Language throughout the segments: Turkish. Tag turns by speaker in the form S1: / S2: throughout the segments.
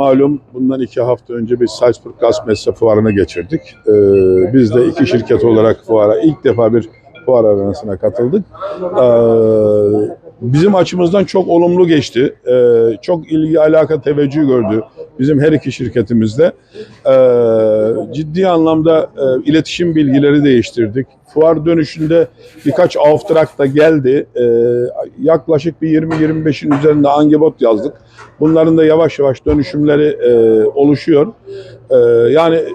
S1: malum bundan iki hafta önce bir Salzburg Gaz Messe fuarını geçirdik. Ee, biz de iki şirket olarak fuara ilk defa bir fuar arenasına katıldık. Ee, bizim açımızdan çok olumlu geçti. Ee, çok ilgi, alaka, teveccüh gördü bizim her iki şirketimizde. Ee, ciddi anlamda e, iletişim bilgileri değiştirdik. Fuar dönüşünde birkaç Auftrag da geldi. Ee, yaklaşık bir 20-25'in üzerinde angebot yazdık. Bunların da yavaş yavaş dönüşümleri e, oluşuyor. E, yani e,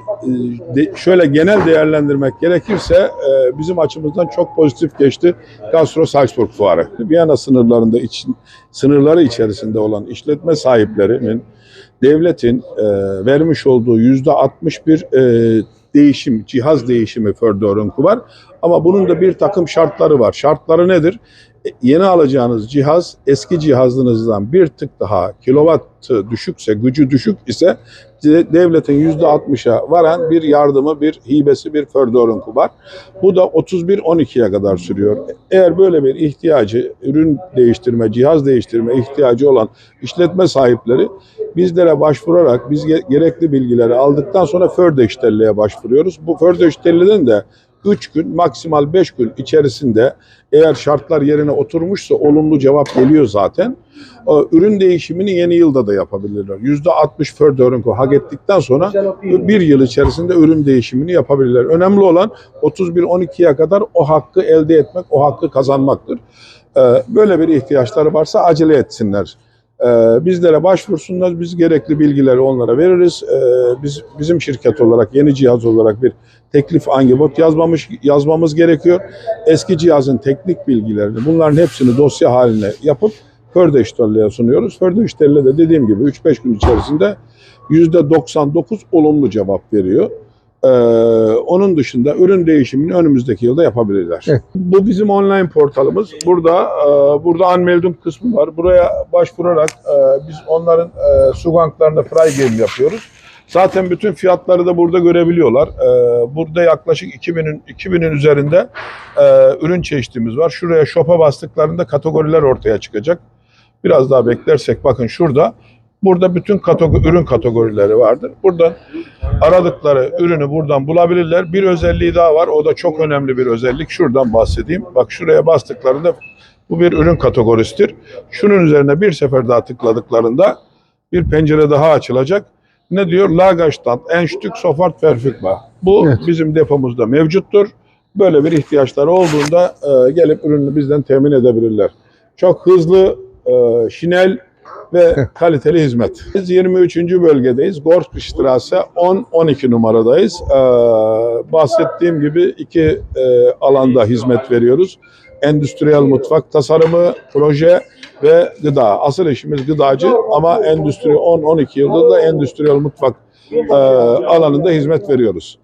S1: de- şöyle genel değerlendirmek gerekirse e, bizim açımızdan çok pozitif geçti Gastro Salzburg Fuarı. Viyana sınırlarında için, sınırları içerisinde olan işletme sahiplerinin devletin e, vermiş olduğu yüzde 61 e, değişim, cihaz değişimi Fördorunku var. Ama bunun da bir takım şartları var. Şartları nedir? E, Yeni alacağınız cihaz eski cihazınızdan bir tık daha kilowattı düşükse, gücü düşük ise de- devletin yüzde 60'a varan bir yardımı, bir hibesi, bir Fördorunku var. Bu da 31-12'ye kadar sürüyor. Eğer böyle bir ihtiyacı, ürün değiştirme, cihaz değiştirme ihtiyacı olan işletme sahipleri bizlere başvurarak biz ge- gerekli bilgileri aldıktan sonra Fördeştelli'ye başvuruyoruz. Bu Fördeştelli'den de 3 gün maksimal 5 gün içerisinde eğer şartlar yerine oturmuşsa olumlu cevap geliyor zaten. O Ürün değişimini yeni yılda da yapabilirler. %60 Fördörünko hak ettikten sonra bir yıl içerisinde ürün değişimini yapabilirler. Önemli olan 31-12'ye kadar o hakkı elde etmek, o hakkı kazanmaktır. Ee, Böyle bir ihtiyaçları varsa acele etsinler. Ee, bizlere başvursunlar, biz gerekli bilgileri onlara veririz. Ee, biz bizim şirket olarak yeni cihaz olarak bir teklif angebot yazmamış yazmamız gerekiyor. Eski cihazın teknik bilgilerini bunların hepsini dosya haline yapıp Fördeştelli'ye sunuyoruz. Fördeştelli de dediğim gibi 3-5 gün içerisinde %99 olumlu cevap veriyor. Ee, onun dışında ürün değişimini önümüzdeki yılda yapabilirler.
S2: Evet.
S1: Bu bizim online portalımız. Burada e, burada anmeldum kısmı var. Buraya başvurarak e, biz onların e, suganklarında freigame yapıyoruz. Zaten bütün fiyatları da burada görebiliyorlar. Ee, burada yaklaşık 2000'in 2000'in üzerinde e, ürün çeşitimiz var. Şuraya shop'a bastıklarında kategoriler ortaya çıkacak. Biraz daha beklersek bakın şurada. Burada bütün kategori, ürün kategorileri vardır. Buradan aradıkları ürünü buradan bulabilirler. Bir özelliği daha var. O da çok önemli bir özellik. Şuradan bahsedeyim. Bak şuraya bastıklarında bu bir ürün kategorisidir. Şunun üzerine bir sefer daha tıkladıklarında bir pencere daha açılacak. Ne diyor? Lagerstand, Enstück, Sofort Verfügbar. Bu
S2: Evet.
S1: bizim depomuzda mevcuttur. Böyle bir ihtiyaçları olduğunda e, gelip ürünü bizden temin edebilirler. Çok hızlı, e, şinel ve kaliteli hizmet. Biz 23. bölgedeyiz. Gorskstrasse 10-12 numaradayız. E, bahsettiğim gibi iki e, alanda hizmet veriyoruz. Endüstriyel mutfak tasarımı, proje ve gıda. Asıl işimiz gıdacı ama endüstri 10-12 yıldır da endüstriyel mutfak e, alanında hizmet veriyoruz.